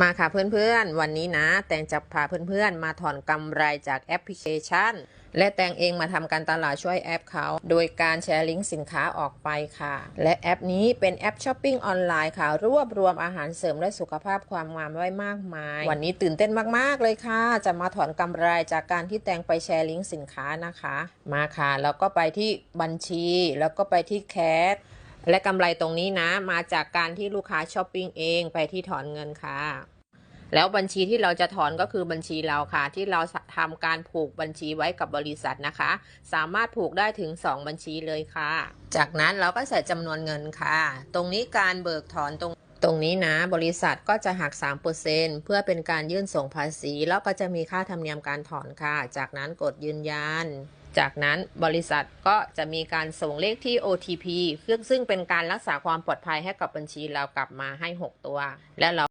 มาค่ะเพื่อนๆ วันนี้นะ แตงจะพาเพื่อนๆ มาถอนกำไรจากแอปพลิเคชัน และแตงเองมาทำการตลาดช่วยแอปเขา โดยการแชร์ลิงก์สินค้าออกไปค่ะ และแอปนี้เป็นแอปช้อปปิ้งออนไลน์ค่ะ รวบรวมอาหารเสริมและสุขภาพความงามไว้มากมาย วันนี้ตื่นเต้นมากๆเลยค่ะ จะมาถอนกำไรจากการที่แตงไปแชร์ลิงก์สินค้านะคะ มาค่ะแล้วก็ไปที่บัญชี แล้วก็ไปที่แคช และกำไรตรงนี้นะ มาจากการที่ลูกค้าช้อปปิ้งเองไปที่ถอนเงินค่ะ แล้วบัญชีที่เราจะถอนก็คือบัญชีเราค่ะ ที่เราทำการผูกบัญชีไว้กับบริษัทนะคะ สามารถผูกได้ถึง 2 บัญชีเลยค่ะ จากนั้นเราก็ใส่จำนวนเงินค่ะ ตรงนี้การเบิกถอนตรงตรงนี้นะบริษัทก็จะหัก 3%เพื่อเป็นการยื่นส่งภาษี แล้วก็จะมีค่าธรรมเนียมการถอนค่ะ จากนั้นกดยืนยัน จากนั้นบริษัทก็จะมีการส่งเลขที่ OTP ซึ่งซึ่งเป็นการรักษาความปลอดภัยให้กับบัญชีเรากลับมาให้ 6 ตัว และเรา